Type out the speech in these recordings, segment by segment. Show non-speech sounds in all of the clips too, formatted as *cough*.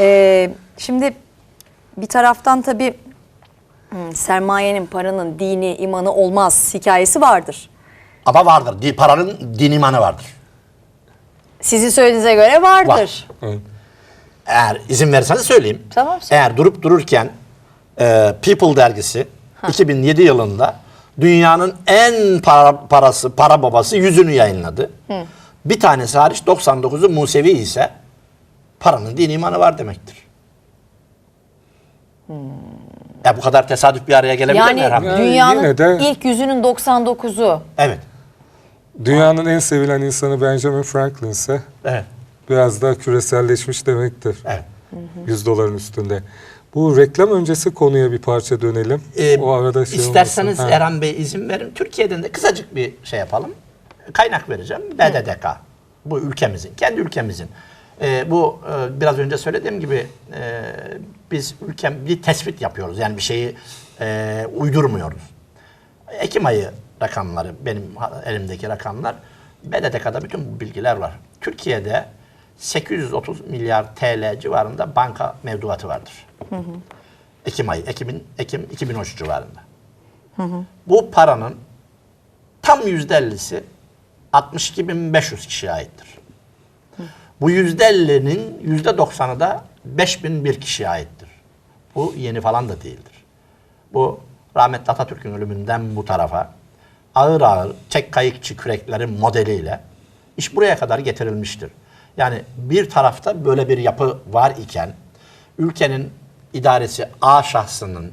Ee, şimdi bir taraftan tabii hmm, sermayenin, paranın dini, imanı olmaz hikayesi vardır. Ama vardır. Di- Paranın din imanı vardır. Sizin söylediğinize göre vardır. Var. Eğer izin verirseniz söyleyeyim. Tamam, söyle. Eğer durup dururken e, People dergisi 2007 yılında dünyanın en para, parası, para babası yüzünü yayınladı. Bir tanesi hariç 99'u Musevi ise paranın din imanı var demektir. Ya bu kadar tesadüf bir araya gelebilir mi Yani Erhan Bey? Yani dünyanın de- ilk yüzünün 99'u. Evet. Dünyanın en sevilen insanı Benjamin Franklin ise Evet. biraz daha küreselleşmiş demektir. Evet. 100 doların üstünde. Bu reklam öncesi konuya bir parça dönelim. Ee, o arada şey isterseniz olmasın. Erhan Bey izin verin. Türkiye'den de kısacık bir şey yapalım. Kaynak vereceğim. BDDK. Bu ülkemizin, kendi ülkemizin. Ee, bu e, biraz önce söylediğim gibi e, biz ülkem bir tespit yapıyoruz. Yani bir şeyi e, uydurmuyoruz. Ekim ayı rakamları, benim elimdeki rakamlar. BDDK'da bütün bu bilgiler var. Türkiye'de 830 milyar TL civarında banka mevduatı vardır. Ekim ayı, Ekim'in Ekim 2013 civarında. Bu paranın tam yüzde ellisi 62.500 kişiye aittir. Bu yüzde ellinin yüzde doksanı da 5001 kişiye aittir. Bu yeni falan da değildir. Bu rahmetli Atatürk'ün ölümünden bu tarafa ağır ağır tek kayıkçı kürekleri modeliyle iş buraya kadar getirilmiştir. Yani bir tarafta böyle bir yapı var iken ülkenin idaresi A şahsının,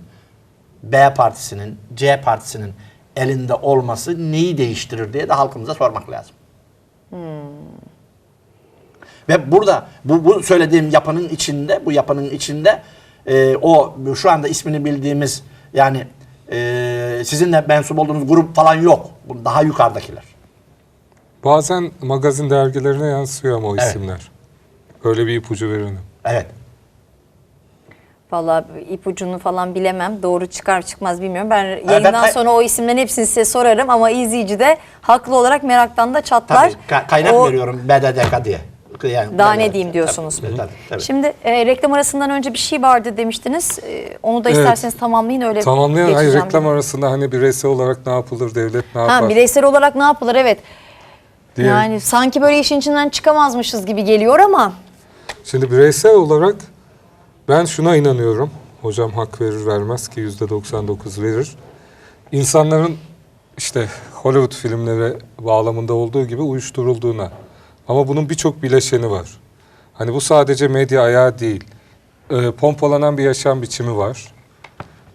B partisinin, C partisinin elinde olması neyi değiştirir diye de halkımıza sormak lazım. Ve burada bu, bu söylediğim yapının içinde, bu yapının içinde e, o şu anda ismini bildiğimiz yani e, sizinle mensup olduğunuz grup falan yok. Daha yukarıdakiler. Bazen magazin dergilerine yansıyor ama o Evet. isimler. Öyle bir ipucu verelim. Evet. Vallahi ipucunu falan bilemem. Doğru çıkar çıkmaz bilmiyorum. Ben yayından ben sonra o isimlerin hepsini size sorarım ama izleyici de haklı olarak meraktan da çatlar. Tabii. Ka- kaynak O- veriyorum BDDK diye. Yani Daha ne diyeyim diyorsunuz. Tabii, tabii, tabii. Şimdi e, reklam arasından önce bir şey vardı demiştiniz. E, onu da Evet. isterseniz tamamlayın öyle Tamamlayan hayır, geçeceğim. reklam arasında hani bireysel olarak ne yapılır, devlet ne Ha, yapar bireysel olarak ne yapılır evet. diye. Yani sanki böyle işin içinden çıkamazmışız gibi geliyor ama Şimdi bireysel olarak ben şuna inanıyorum. Hocam hak verir vermez ki yüzde 99 verir. İnsanların işte Hollywood filmleri bağlamında olduğu gibi uyuşturulduğuna. Ama bunun birçok bileşeni var. Hani bu sadece medya ayağı değil. Ee, pompalanan bir yaşam biçimi var.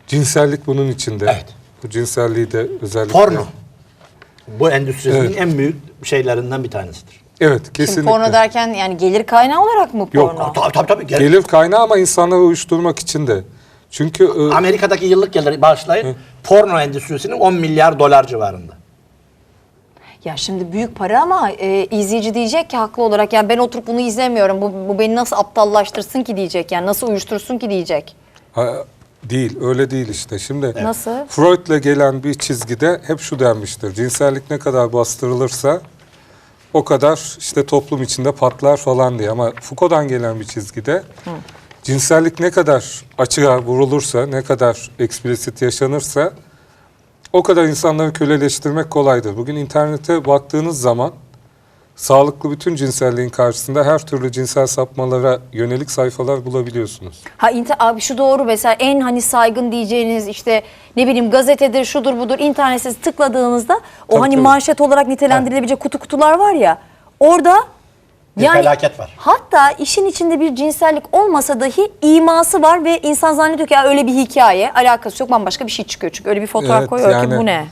Cinsellik bunun içinde. Evet. Bu cinselliği de özellikle... Porno. Bu endüstrisinin Evet. en büyük şeylerinden bir tanesidir. Evet şimdi kesinlikle. porno derken yani gelir kaynağı olarak mı Yok, porno? Tabii tabii. tabii. Gel- Gelir kaynağı ama insanları uyuşturmak için de. Çünkü e, Amerika'daki yıllık geliri bağışlayın. Porno endüstrisinin 10 milyar dolar civarında. Ya şimdi büyük para ama e, izleyici diyecek ki haklı olarak yani ben oturup bunu izlemiyorum. Bu, bu beni nasıl aptallaştırsın ki diyecek yani nasıl uyuştursun ki diyecek. Ha, değil, öyle değil işte. Şimdi Nasıl? Freud'la gelen bir çizgide hep şu denmiştir. Cinsellik ne kadar bastırılırsa o kadar işte toplum içinde patlar falan diye. Ama Foucault'dan gelen bir çizgide cinsellik ne kadar açığa vurulursa, ne kadar eksplisit yaşanırsa o kadar insanları köleleştirmek kolaydır. Bugün internete baktığınız zaman sağlıklı bütün cinselliğin karşısında her türlü cinsel sapmalara yönelik sayfalar bulabiliyorsunuz. Ha inter- abi şu doğru mesela en hani saygın diyeceğiniz işte ne bileyim gazetedir şudur budur internete tıkladığınızda o Tabii, hani tabii. manşet olarak nitelendirilebilecek kutu kutular var ya orada Bir felaket var. Hatta işin içinde bir cinsellik olmasa dahi iması var ve insan zannediyor ki ya öyle bir hikaye alakası yok bambaşka bir şey çıkıyor çünkü öyle bir fotoğraf Evet, koyuyor ki yani- bu ne?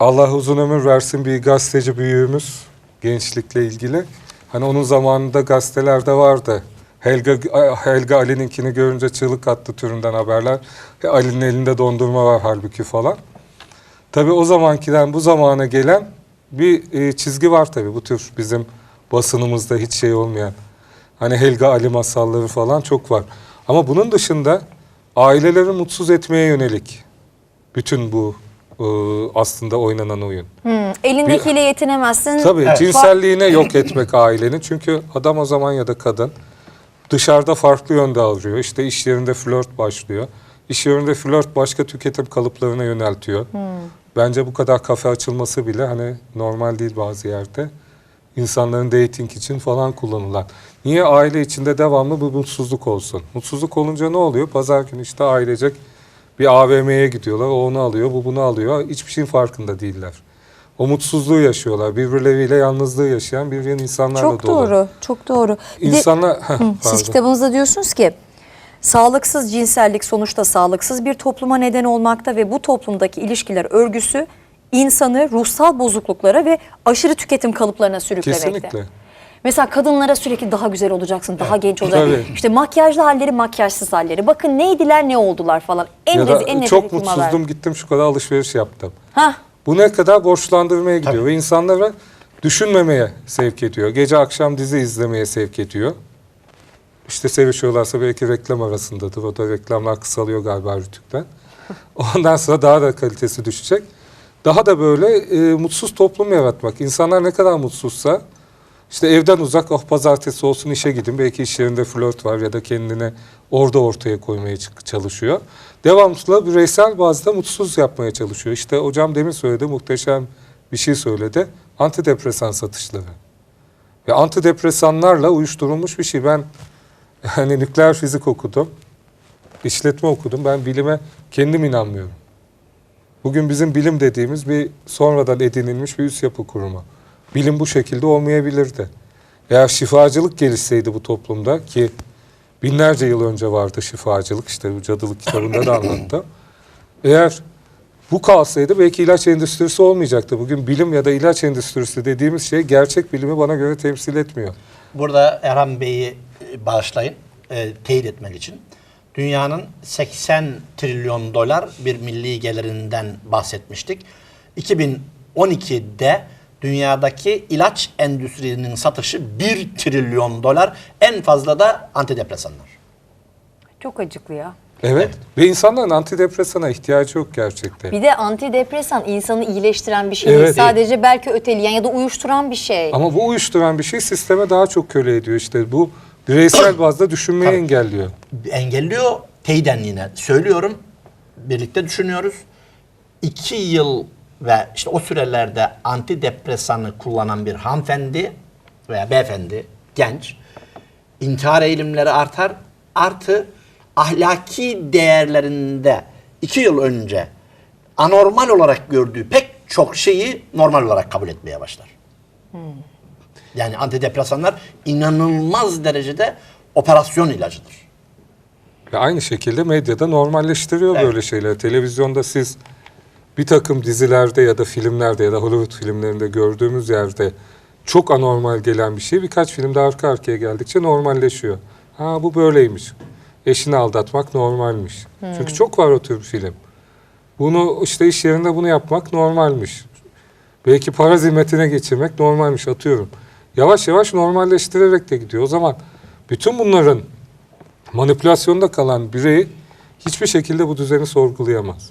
Allah uzun ömür versin bir gazeteci büyüğümüz gençlikle ilgili. Hani onun zamanında gazetelerde vardı. Helga, Helga Ali'ninkini görünce çığlık attı türünden haberler. E, Ali'nin elinde dondurma var halbuki falan. Tabii o zamankiden bu zamana gelen bir e, çizgi var tabii bu tür bizim basınımızda hiç şey olmayan. Hani Helga Ali masalları falan çok var. Ama bunun dışında aileleri mutsuz etmeye yönelik bütün bu e, aslında oynanan oyun. Hmm, elindekiyle yetinemezsin. Tabii Evet. cinselliğine *laughs* yok etmek ailenin. Çünkü adam o zaman ya da kadın dışarıda farklı yönde alıyor. İşte iş yerinde flört başlıyor. İş yerinde flört başka tüketim kalıplarına yöneltiyor. Bence bu kadar kafe açılması bile hani normal değil bazı yerde. İnsanların dating için falan kullanılan. Niye aile içinde devamlı bir mutsuzluk olsun? Mutsuzluk olunca ne oluyor? Pazar günü işte ailecek bir AVM'ye gidiyorlar. O onu alıyor, bu bunu alıyor. Hiçbir şeyin farkında değiller. O mutsuzluğu yaşıyorlar. Birbirleriyle yalnızlığı yaşayan birbirinin insanlarla Çok dolu. doğru, çok doğru. Bir de- İnsanlar... Heh, Hı, Siz kitabınızda diyorsunuz ki sağlıksız cinsellik sonuçta sağlıksız bir topluma neden olmakta ve bu toplumdaki ilişkiler örgüsü insanı ruhsal bozukluklara ve aşırı tüketim kalıplarına sürüklemekte. Kesinlikle. Mesela kadınlara sürekli daha güzel olacaksın, daha genç olacaksın. Tabii. İşte makyajlı halleri, makyajsız halleri. Bakın neydiler, ne oldular falan. En ya en çok ettiğim haber. mutsuzdum gittim şu kadar alışveriş yaptım. Hah, Bu ne kadar borçlandırmaya gidiyor Tabii. ve insanlara düşünmemeye sevk ediyor. Gece akşam dizi izlemeye sevk ediyor. İşte sevişiyorlarsa belki reklam arasındadır. O da reklamlar kısalıyor galiba Rütük'ten. *laughs* Ondan sonra daha da kalitesi düşecek. Daha da böyle e, mutsuz toplum yaratmak. İnsanlar ne kadar mutsuzsa işte evden uzak oh pazartesi olsun işe gidin. Belki iş yerinde flört var ya da kendini orada ortaya koymaya çalışıyor. Devamlı bireysel bazda mutsuz yapmaya çalışıyor. İşte hocam demin söyledi muhteşem bir şey söyledi. Antidepresan satışları. Ve antidepresanlarla uyuşturulmuş bir şey. Ben *laughs* hani nükleer fizik okudum. işletme okudum. Ben bilime kendim inanmıyorum. Bugün bizim bilim dediğimiz bir sonradan edinilmiş bir üst yapı kurumu. Bilim bu şekilde olmayabilirdi. Eğer şifacılık gelişseydi bu toplumda ki binlerce yıl önce vardı şifacılık işte bu cadılık kitabında da anlattı. Eğer bu kalsaydı belki ilaç endüstrisi olmayacaktı. Bugün bilim ya da ilaç endüstrisi dediğimiz şey gerçek bilimi bana göre temsil etmiyor. Burada Erhan Bey'i e, bağışlayın, e, teyit etmek için. Dünyanın 80 trilyon dolar bir milli gelirinden bahsetmiştik. 2012'de dünyadaki ilaç endüstrisinin satışı 1 trilyon dolar. En fazla da antidepresanlar. çok acıklı ya. Evet. Ve insanların antidepresana ihtiyacı yok gerçekten. Bir de antidepresan insanı iyileştiren bir şey Evet. değil. Sadece belki öteleyen ya da uyuşturan bir şey. Ama bu uyuşturan bir şey sisteme daha çok köle ediyor işte. Bu bireysel bazda düşünmeyi Tabii. engelliyor. engelliyor. Teyden yine söylüyorum. Birlikte düşünüyoruz. İki yıl ve işte o sürelerde antidepresanı kullanan bir hanımefendi veya beyefendi, genç, intihar eğilimleri artar. Artı ahlaki değerlerinde iki yıl önce anormal olarak gördüğü pek çok şeyi normal olarak kabul etmeye başlar. Yani antidepresanlar inanılmaz derecede operasyon ilacıdır. Ve aynı şekilde medyada normalleştiriyor Evet. böyle şeyler. Televizyonda siz bir takım dizilerde ya da filmlerde ya da Hollywood filmlerinde gördüğümüz yerde çok anormal gelen bir şey birkaç filmde arka arkaya geldikçe normalleşiyor. Ha bu böyleymiş. Eşini aldatmak normalmiş. Çünkü çok var o tür film. Bunu işte iş yerinde bunu yapmak normalmiş. Belki para zimmetine geçirmek normalmiş atıyorum. Yavaş yavaş normalleştirerek de gidiyor. O zaman bütün bunların manipülasyonda kalan birey hiçbir şekilde bu düzeni sorgulayamaz.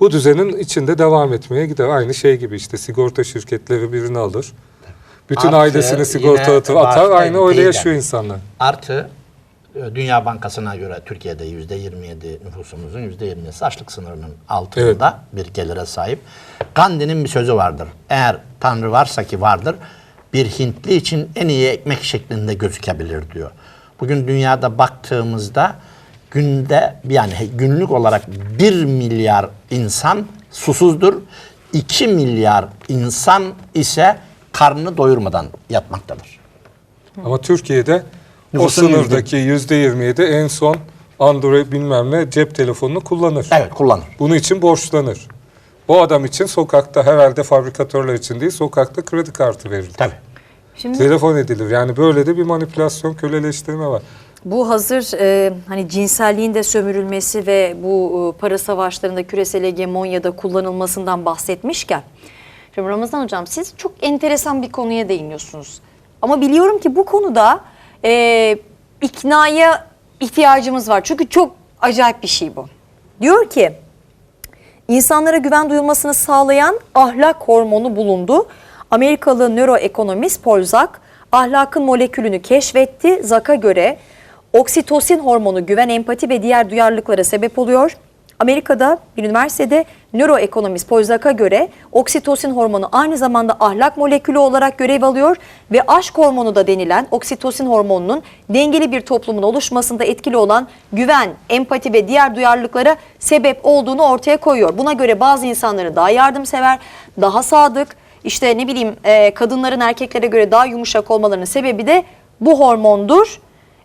Bu düzenin içinde devam etmeye gider. Aynı şey gibi işte sigorta şirketleri birini alır. Bütün Artı ailesini sigorta atar, Aynı öyle yaşıyor insanlar. Artı Dünya Bankası'na göre Türkiye'de yüzde 27 nüfusumuzun yüzde 20'si açlık sınırının altında bir gelire sahip. Gandhi'nin bir sözü vardır. Eğer Tanrı varsa ki vardır, bir Hintli için en iyi ekmek şeklinde gözükebilir diyor. Bugün dünyada baktığımızda günde yani günlük olarak 1 milyar insan susuzdur. 2 milyar insan ise karnını doyurmadan yatmaktadır. Ama Türkiye'de o Nüfusun sınırdaki yüzde 27 en son Android bilmem ne cep telefonunu kullanır. Evet kullanır. Bunun için borçlanır. O adam için sokakta herhalde fabrikatörler için değil sokakta kredi kartı verilir. Tabii. Şimdi Telefon edilir. Yani böyle de bir manipülasyon, köleleştirme var. Bu hazır e, hani cinselliğin de sömürülmesi ve bu e, para savaşlarında küresel hegemonyada kullanılmasından bahsetmişken. Şimdi Ramazan Hocam siz çok enteresan bir konuya değiniyorsunuz. Ama biliyorum ki bu konuda e, iknaya ihtiyacımız var. Çünkü çok acayip bir şey bu. Diyor ki İnsanlara güven duyulmasını sağlayan ahlak hormonu bulundu. Amerikalı nöroekonomist Paul Zak, ahlakın molekülünü keşfetti. Zak'a göre oksitosin hormonu güven, empati ve diğer duyarlılıklara sebep oluyor. Amerika'da bir üniversitede nöroekonomist Paul Zak'a göre oksitosin hormonu aynı zamanda ahlak molekülü olarak görev alıyor ve aşk hormonu da denilen oksitosin hormonunun dengeli bir toplumun oluşmasında etkili olan güven, empati ve diğer duyarlılıklara sebep olduğunu ortaya koyuyor. Buna göre bazı insanları daha yardımsever, daha sadık, işte ne bileyim e, kadınların erkeklere göre daha yumuşak olmalarının sebebi de bu hormondur.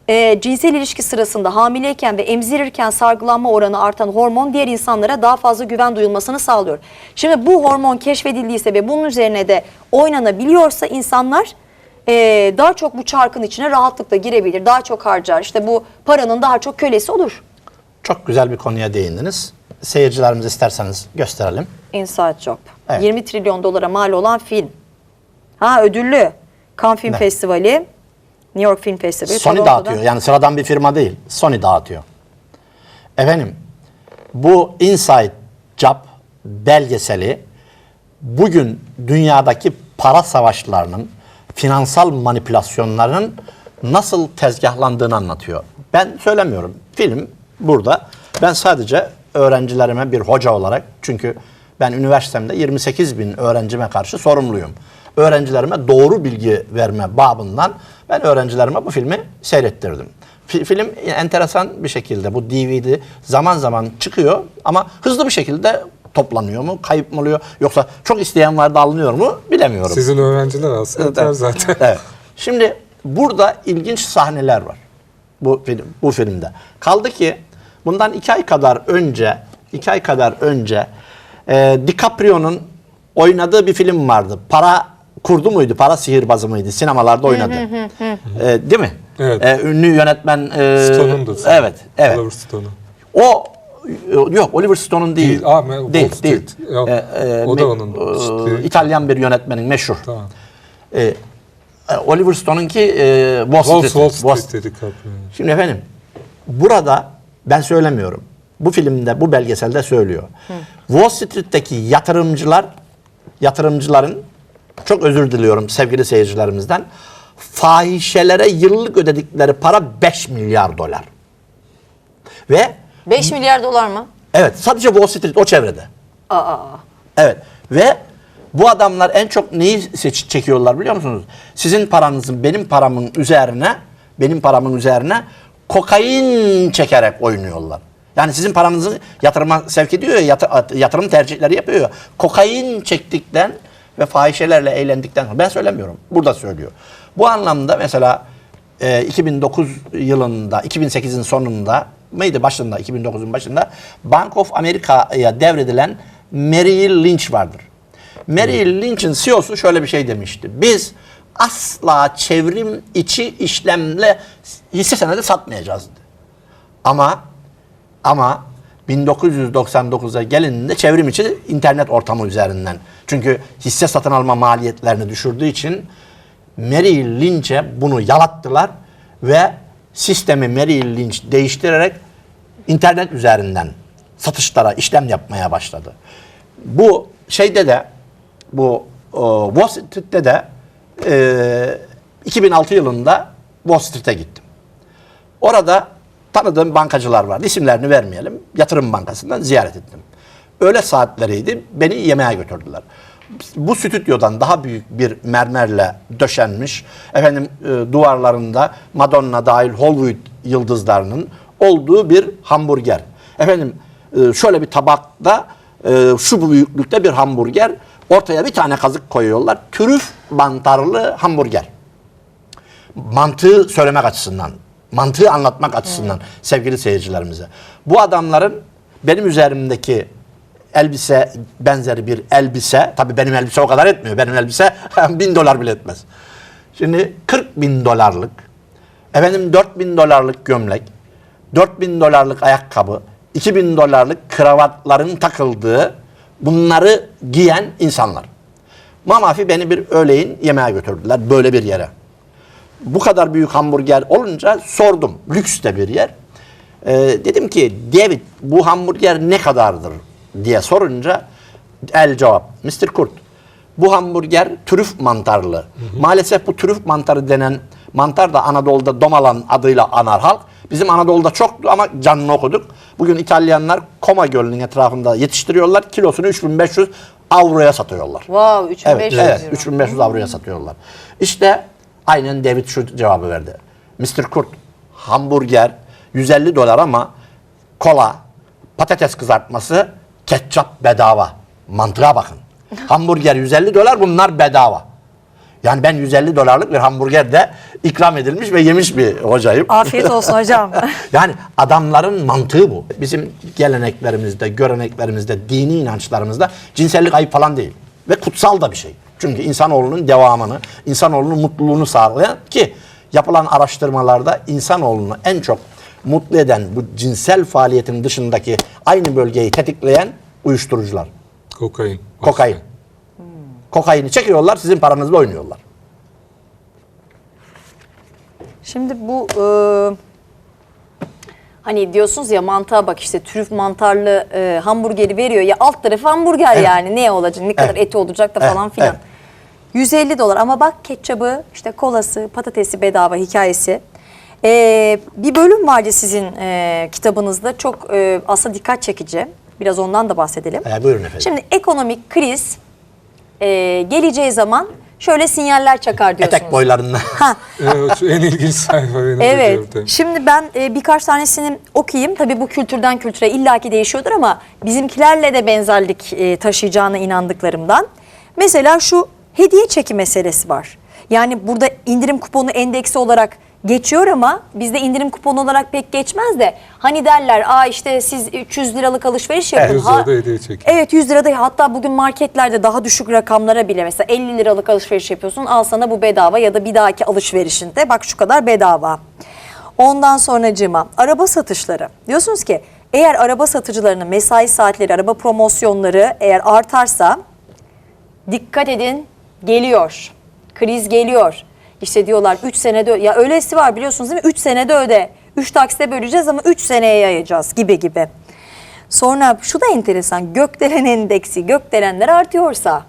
E, cinsel ilişki sırasında hamileyken ve emzirirken sargılanma oranı artan hormon diğer insanlara daha fazla güven duyulmasını sağlıyor. Şimdi bu hormon keşfedildiyse ve bunun üzerine de oynanabiliyorsa insanlar e, daha çok bu çarkın içine rahatlıkla girebilir, daha çok harcar. İşte bu paranın daha çok kölesi olur. Çok güzel bir konuya değindiniz. Seyircilerimize isterseniz gösterelim. Inside Job. Evet. 20 trilyon dolara mal olan film. Ha ödüllü. Cannes Film Ne? Festivali, New York Film Festivali. Sony Toronto'da. dağıtıyor. Yani sıradan bir firma değil. Sony dağıtıyor. Efendim bu Inside Job belgeseli bugün dünyadaki para savaşlarının, finansal manipülasyonlarının nasıl tezgahlandığını anlatıyor. Ben söylemiyorum. Film burada. Ben sadece öğrencilerime bir hoca olarak çünkü ben üniversitemde 28 bin öğrencime karşı sorumluyum. Öğrencilerime doğru bilgi verme babından ben öğrencilerime bu filmi seyrettirdim. Fi- Film enteresan bir şekilde bu DVD zaman zaman çıkıyor ama hızlı bir şekilde toplanıyor mu, kayıp mı oluyor yoksa çok isteyen var da alınıyor mu bilemiyorum. Sizin öğrenciler yeter Evet. zaten. Evet. Şimdi burada ilginç sahneler var bu film, bu filmde. Kaldı ki bundan iki ay kadar önce, iki ay kadar önce e, DiCaprio'nun oynadığı bir film vardı. Para kurdu muydu? Para sihirbazı mıydı? Sinemalarda oynadı. E, değil mi? Evet. E, ünlü yönetmen. E, Stone'un da. Evet, evet. Oliver Stone'un. O yok Oliver Stone'un değil. Değil, aa, me- değil, Wall değil. Street. Yok, Ee, o da onun. e, İtalyan bir yönetmenin meşhur. Tamam. E, Oliver Stone'unki e, Wall Wall, Street. Wall Wall- Street dedik. Şimdi efendim burada ben söylemiyorum. Bu filmde, bu belgeselde söylüyor. Wall Street'teki yatırımcılar, yatırımcıların çok özür diliyorum sevgili seyircilerimizden. Fahişelere yıllık ödedikleri para 5 milyar dolar. Ve 5 milyar dolar mı? evet sadece Wall Street o çevrede. Aa. Evet ve bu adamlar en çok neyi seç çekiyorlar biliyor musunuz? Sizin paranızın benim paramın üzerine benim paramın üzerine kokain çekerek oynuyorlar. Yani sizin paranızı yatırıma sevk ediyor ya yatı- yatırım tercihleri yapıyor. ya. Kokain çektikten ve fahişelerle eğlendikten sonra ben söylemiyorum. Burada söylüyor. Bu anlamda mesela e, 2009 yılında 2008'in sonunda mıydı başında 2009'un başında Bank of America'ya devredilen Merrill Lynch vardır. Merrill Lynch'in CEO'su şöyle bir şey demişti. Biz asla çevrim içi işlemle hisse senedi satmayacağız. Ama ama 1999'a gelininde çevrim içi internet ortamı üzerinden. Çünkü hisse satın alma maliyetlerini düşürdüğü için Merrill Lynch'e bunu yalattılar ve sistemi Merrill Lynch değiştirerek internet üzerinden satışlara işlem yapmaya başladı. Bu şeyde de bu o, Wall Street'te de e, 2006 yılında Wall Street'e gittim. Orada tanıdığım bankacılar vardı. İsimlerini vermeyelim. Yatırım Bankası'ndan ziyaret ettim. Öğle saatleriydi. Beni yemeğe götürdüler. Bu stüdyodan daha büyük bir mermerle döşenmiş, efendim e, duvarlarında Madonna dahil Hollywood yıldızlarının olduğu bir hamburger. Efendim e, şöyle bir tabakta e, şu büyüklükte bir hamburger, ortaya bir tane kazık koyuyorlar. Trüf mantarlı hamburger mantığı söylemek açısından, mantığı anlatmak açısından sevgili seyircilerimize. Bu adamların benim üzerimdeki elbise benzeri bir elbise, tabii benim elbise o kadar etmiyor. Benim elbise *laughs* bin dolar bile etmez. Şimdi 40 bin dolarlık, efendim 4 bin dolarlık gömlek, 4 bin dolarlık ayakkabı, 2 bin dolarlık kravatların takıldığı bunları giyen insanlar. Mamafi beni bir öğleyin yemeğe götürdüler böyle bir yere bu kadar büyük hamburger olunca sordum. Lüks de bir yer. Ee, dedim ki David bu hamburger ne kadardır diye sorunca el cevap. Mr. Kurt Bu hamburger trüf mantarlı. Maalesef bu trüf mantarı denen mantar da Anadolu'da domalan adıyla anar halk. Bizim Anadolu'da çoktu ama canını okuduk. Bugün İtalyanlar Koma Gölü'nün etrafında yetiştiriyorlar. Kilosunu 3500 avroya satıyorlar. Wow 3500 Evet, evet euro. 3500 avroya satıyorlar. İşte aynen David şu cevabı verdi. Mr. Kurt hamburger 150 dolar ama kola, patates kızartması, ketçap bedava. Mantığa bakın. *laughs* hamburger 150 dolar bunlar bedava. Yani ben 150 dolarlık bir hamburger de ikram edilmiş ve yemiş bir hocayım. Afiyet olsun hocam. *laughs* Yani adamların mantığı bu. Bizim geleneklerimizde, göreneklerimizde, dini inançlarımızda cinsellik ayıp falan değil. Ve kutsal da bir şey. Çünkü insanoğlunun devamını, insanoğlunun mutluluğunu sağlayan ki yapılan araştırmalarda insanoğlunu en çok mutlu eden bu cinsel faaliyetin dışındaki aynı bölgeyi tetikleyen uyuşturucular. Kokain. Kokain. Kokaini çekiyorlar, sizin paranızla oynuyorlar. Şimdi bu e, hani diyorsunuz ya mantığa bak işte trüf mantarlı e, hamburgeri veriyor ya alt tarafı hamburger Evet. yani ne olacak ne kadar Evet. eti olacak da Evet, falan filan. evet. 150 dolar ama bak ketçabı işte kolası patatesi bedava hikayesi. E, bir bölüm vardı sizin e, kitabınızda çok e, aslında dikkat çekici. Biraz ondan da bahsedelim. Ee, buyurun efendim. Şimdi ekonomik kriz e, geleceği zaman şöyle sinyaller çakar diyorsunuz. Etek boylarında. Ha, *laughs* Evet, şu en ilginç sayfa benim Evet. Şimdi ben e, birkaç tanesini okuyayım. Tabii bu kültürden kültüre illaki değişiyordur ama bizimkilerle de benzerlik e, taşıyacağına inandıklarımdan. Mesela şu hediye çeki meselesi var. Yani burada indirim kuponu endeksi olarak geçiyor ama bizde indirim kuponu olarak pek geçmez de hani derler aa işte siz 300 liralık alışveriş yapın. 100 lirada hediye çeki. Evet 100 lirada hatta bugün marketlerde daha düşük rakamlara bile mesela 50 liralık alışveriş yapıyorsun al sana bu bedava ya da bir dahaki alışverişinde bak şu kadar bedava. Ondan sonracığıma araba satışları. Diyorsunuz ki eğer araba satıcılarının mesai saatleri, araba promosyonları eğer artarsa dikkat edin geliyor. Kriz geliyor. İşte diyorlar 3 senede ya öylesi var biliyorsunuz değil mi? 3 senede öde. 3 taksite böleceğiz ama 3 seneye yayacağız gibi gibi. Sonra şu da enteresan. Gökdelen endeksi, gökdelenler artıyorsa.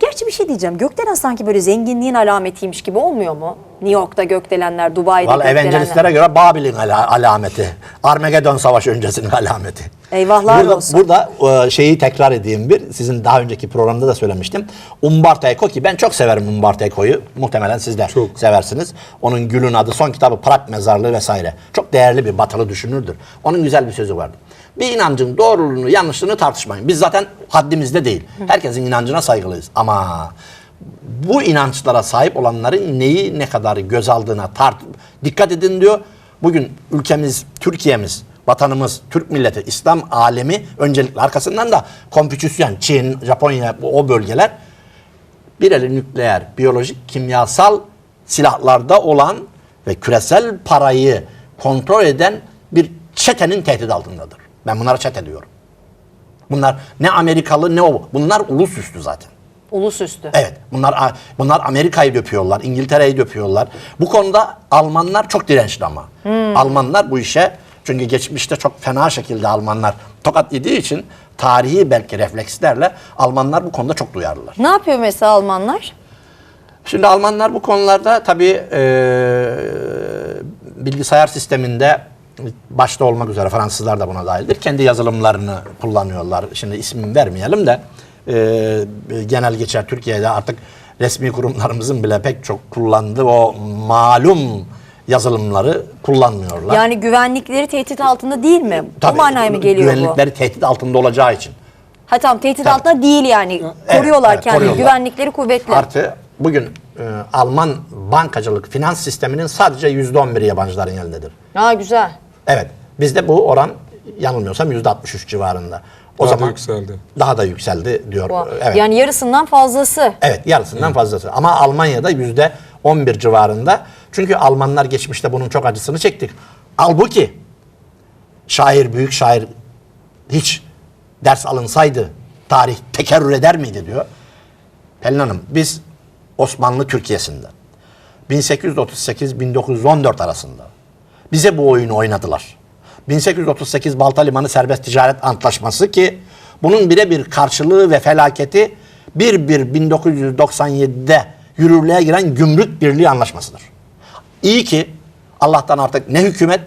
Gerçi bir şey diyeceğim. Gökdelen sanki böyle zenginliğin alametiymiş gibi olmuyor mu? New York'ta gökdelenler, Dubai'de Valla gökdelenler. evangelistlere göre Babil'in ala- alameti. Armagedon Savaşı öncesinin *laughs* alameti. Eyvahlar burada, olsun. Burada e, şeyi tekrar edeyim bir. Sizin daha önceki programda da söylemiştim. Umberto Eco ki ben çok severim Umberto Eco'yu. Muhtemelen siz de Çok. seversiniz. Onun Gül'ün adı, son kitabı Prag Mezarlığı vesaire. Çok değerli bir batılı düşünürdür. Onun güzel bir sözü vardı. Bir inancın doğruluğunu, yanlışlığını tartışmayın. Biz zaten haddimizde değil. Herkesin inancına saygılıyız. Ama bu inançlara sahip olanların neyi ne kadar göz aldığına tart dikkat edin diyor. Bugün ülkemiz, Türkiye'miz, vatanımız, Türk milleti, İslam alemi öncelikle arkasından da Konfüçyüsyen, Çin, Japonya o bölgeler bir eli nükleer, biyolojik, kimyasal silahlarda olan ve küresel parayı kontrol eden bir çetenin tehdit altındadır. Ben bunlara çete diyorum. Bunlar ne Amerikalı ne o. Bunlar ulus üstü zaten. Ulus üstü. Evet. Bunlar bunlar Amerika'yı döpüyorlar, İngiltere'yi döpüyorlar. Bu konuda Almanlar çok dirençli ama. Almanlar bu işe çünkü geçmişte çok fena şekilde Almanlar tokat yediği için tarihi belki reflekslerle Almanlar bu konuda çok duyarlılar. Ne yapıyor mesela Almanlar? Şimdi Almanlar bu konularda tabii e, bilgisayar sisteminde başta olmak üzere Fransızlar da buna dahildir. Kendi yazılımlarını kullanıyorlar. Şimdi ismini vermeyelim de e, genel geçer Türkiye'de artık resmi kurumlarımızın bile pek çok kullandığı o malum yazılımları kullanmıyorlar. Yani güvenlikleri tehdit altında değil mi? Tabii, o manaya mı geliyor bu? Güvenlikleri tehdit altında olacağı için. Ha tamam tehdit altında değil yani. Evet, koruyorlar evet, kendini. koruyorlar. Güvenlikleri kuvvetli. Artı bugün e, Alman bankacılık finans sisteminin sadece %11'i yabancıların elindedir. Ha güzel. Evet. Bizde bu oran yanılmıyorsam %63 civarında. O Daha da zaman yükseldi. daha da yükseldi diyor. Wow. Evet. Yani yarısından fazlası. Evet yarısından fazlası. Ama Almanya'da yüzde 11 civarında. Çünkü Almanlar geçmişte bunun çok acısını çektik. Halbuki şair, büyük şair hiç ders alınsaydı tarih tekerrür eder miydi diyor. Pelin Hanım biz Osmanlı Türkiye'sinde 1838-1914 arasında bize bu oyunu oynadılar. 1838 Balta Limanı Serbest Ticaret Antlaşması ki bunun birebir karşılığı ve felaketi 1-1-1997'de yürürlüğe giren Gümrük Birliği Anlaşması'dır. İyi ki Allah'tan artık ne hükümet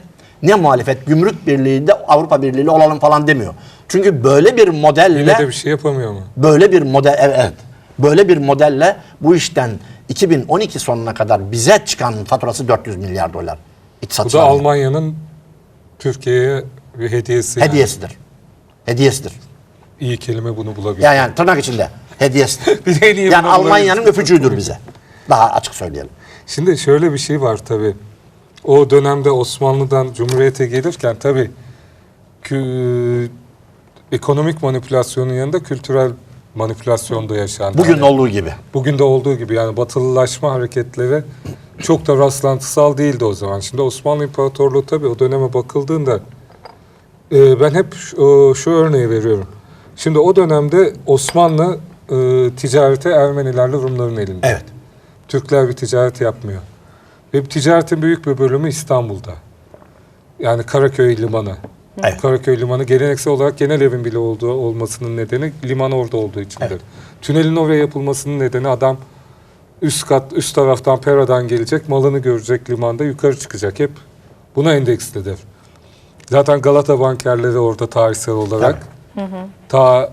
ne muhalefet Gümrük Birliği de Avrupa Birliği ile olalım falan demiyor. Çünkü böyle bir modelle Yine de bir şey yapamıyor mu? böyle bir model evet. böyle bir modelle bu işten 2012 sonuna kadar bize çıkan faturası 400 milyar dolar. Bu İktisat da Almanya'nın Türkiye'ye bir hediyesi. yani. hediyesidir. Hediyesidir. İyi kelime bunu bulabilir. Yani, yani tırnak içinde hediyesidir. *laughs* Bir de yani Almanya'nın öpücüğüdür bize. Daha açık söyleyelim. Şimdi şöyle bir şey var tabii. O dönemde Osmanlı'dan Cumhuriyet'e gelirken tabii ekonomik manipülasyonun yanında kültürel manipülasyon da yaşandı. Bugün Yani olduğu gibi. bugün de olduğu gibi yani batılılaşma hareketleri çok da rastlantısal değildi o zaman. Şimdi Osmanlı İmparatorluğu tabii o döneme bakıldığında e, ben hep şu, şu örneği veriyorum. Şimdi o dönemde Osmanlı e, ticarete Ermenilerle Rumların elinde. Evet. Türkler bir ticaret yapmıyor. Ve ticaretin büyük bir bölümü İstanbul'da. Yani Karaköy Limanı. Evet. Karaköy Limanı geleneksel olarak genel evin bile olduğu olmasının nedeni liman orada olduğu içindir. Evet. Tünelin oraya yapılmasının nedeni adam üst kat üst taraftan Pera'dan gelecek, malını görecek limanda yukarı çıkacak. Hep buna endekslidir. Zaten Galata bankerleri orada tarihsel olarak ta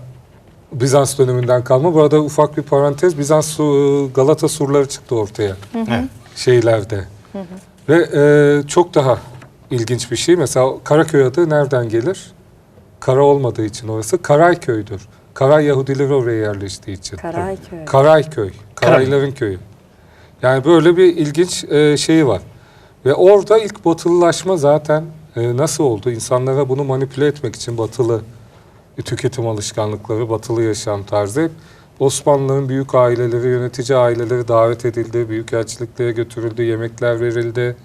Bizans döneminden kalma. Bu arada ufak bir parantez. Bizans su- Galata surları çıktı ortaya Evet. şeylerde. Ve e, çok daha ilginç bir şey. Mesela Karaköy adı nereden gelir? Kara olmadığı için orası Karayköy'dür. Karay Yahudileri oraya yerleştiği için. Karayköy. Karayköy. Karayların köyü. Yani böyle bir ilginç e, şeyi var. Ve orada ilk batılılaşma zaten e, nasıl oldu? İnsanlara bunu manipüle etmek için batılı tüketim alışkanlıkları, batılı yaşam tarzı hep Osmanlıların büyük aileleri, yönetici aileleri davet edildi, büyükelçiliklere götürüldü, yemekler verildi.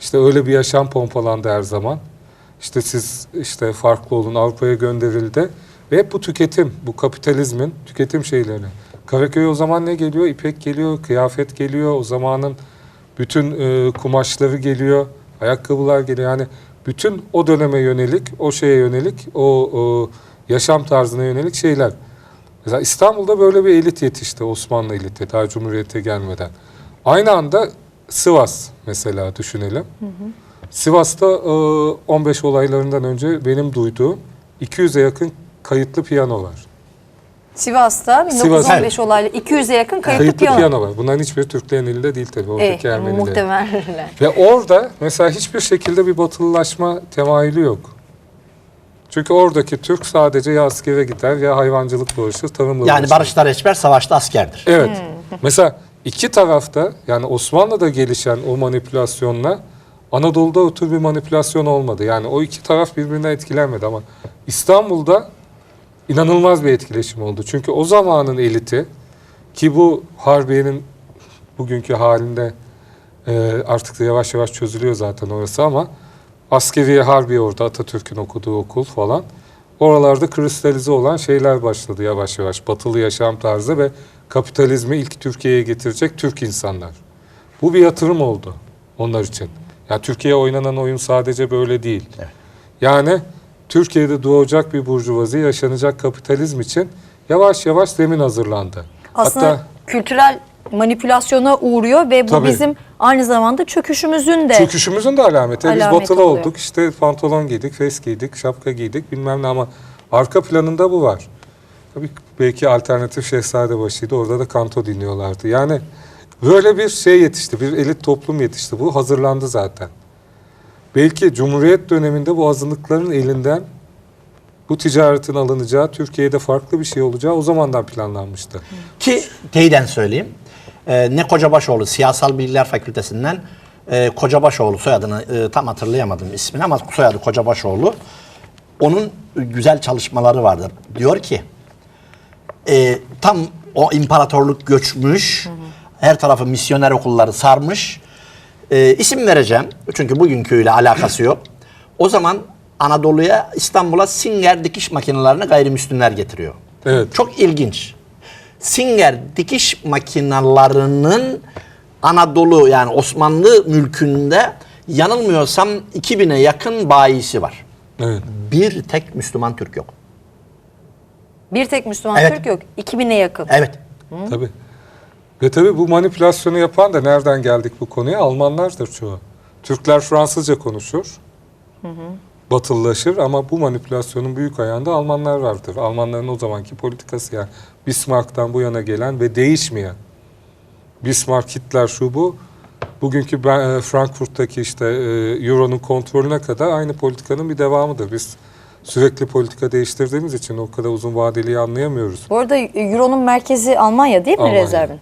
İşte öyle bir yaşam pompalandı her zaman. İşte siz işte farklı olun Avrupa'ya gönderildi. Ve hep bu tüketim, bu kapitalizmin tüketim şeyleri. Karaköy'e o zaman ne geliyor? İpek geliyor, kıyafet geliyor, o zamanın bütün e, kumaşları geliyor, ayakkabılar geliyor. Yani bütün o döneme yönelik, o şeye yönelik, o, o yaşam tarzına yönelik şeyler. Mesela İstanbul'da böyle bir elit yetişti, Osmanlı eliti daha Cumhuriyet'e gelmeden. Aynı anda Sivas mesela düşünelim. Sivas'ta e, 15 olaylarından önce benim duyduğum 200'e yakın kayıtlı piyano var. Sivas'ta 1915 Sivas. olaylı 200'e yakın kayıtlı, Kayıtlı piyano. piyano. var. Bunların hiçbiri Türklerin elinde değil tabii. Oradaki Evet, Ermenilerin. muhtemelen. Ve orada mesela hiçbir şekilde bir batılılaşma temayülü yok. Çünkü oradaki Türk sadece ya askere gider ya hayvancılıkla uğraşır, tarımla Yani uğraşır. barışta reçber, savaşta askerdir. Evet. Mesela iki tarafta yani Osmanlı'da gelişen o manipülasyonla Anadolu'da o tür bir manipülasyon olmadı. Yani o iki taraf birbirinden etkilenmedi ama İstanbul'da inanılmaz bir etkileşim oldu. Çünkü o zamanın eliti ki bu Harbiye'nin bugünkü halinde e, artık da yavaş yavaş çözülüyor zaten orası ama askeri Harbiye orada Atatürk'ün okuduğu okul falan. Oralarda kristalize olan şeyler başladı yavaş yavaş. Batılı yaşam tarzı ve kapitalizmi ilk Türkiye'ye getirecek Türk insanlar. Bu bir yatırım oldu onlar için. Yani Türkiye'ye oynanan oyun sadece böyle değil. Yani Türkiye'de doğacak bir burjuvazi, yaşanacak kapitalizm için yavaş yavaş zemin hazırlandı. Aslında Hatta kültürel manipülasyona uğruyor ve bu Tabii. bizim aynı zamanda çöküşümüzün de çöküşümüzün de alameti. Biz Alameti batılı oluyor. olduk, işte pantolon giydik, fes giydik, şapka giydik bilmem ne ama arka planında bu var. Tabii belki alternatif Şehzadebaşı'ydı, orada da kanto dinliyorlardı. Yani böyle bir şey yetişti, bir elit toplum yetişti. Bu hazırlandı zaten. Belki Cumhuriyet döneminde bu azınlıkların elinden bu ticaretin alınacağı, Türkiye'de farklı bir şey olacağı o zamandan planlanmıştı. Ki teyiden söyleyeyim. Ee, ne Kocabaşoğlu Siyasal Bilgiler Fakültesinden e, Kocabaşoğlu soyadını e, tam hatırlayamadım ismini ama soyadı Kocabaşoğlu. Onun güzel çalışmaları vardır. Diyor ki e, tam o imparatorluk göçmüş. Her tarafı misyoner okulları sarmış. E, isim vereceğim. Çünkü bugünküyle alakası yok. O zaman Anadolu'ya, İstanbul'a Singer dikiş makinelerini gayrimüslimler getiriyor. Evet. Çok ilginç. Singer dikiş makinalarının Anadolu yani Osmanlı mülkünde yanılmıyorsam 2000'e yakın bayisi var. Evet. Bir tek Müslüman Türk yok. bir tek Müslüman Evet. Türk yok. 2000'e yakın. Evet. Tabii. Ve tabii bu manipülasyonu yapan da nereden geldik bu konuya? Almanlardır çoğu. Türkler Fransızca konuşur. Batılılaşır ama bu manipülasyonun büyük ayağında Almanlar vardır. Almanların o zamanki politikası yani Bismarck'tan bu yana gelen ve değişmeyen. Bismarck, Hitler şu bu. Bugünkü ben, e, Frankfurt'taki işte e, Euro'nun kontrolüne kadar aynı politikanın bir devamıdır. Biz sürekli politika değiştirdiğimiz için o kadar uzun vadeliyi anlayamıyoruz. Bu arada Euro'nun merkezi Almanya değil mi Almanya. rezervin?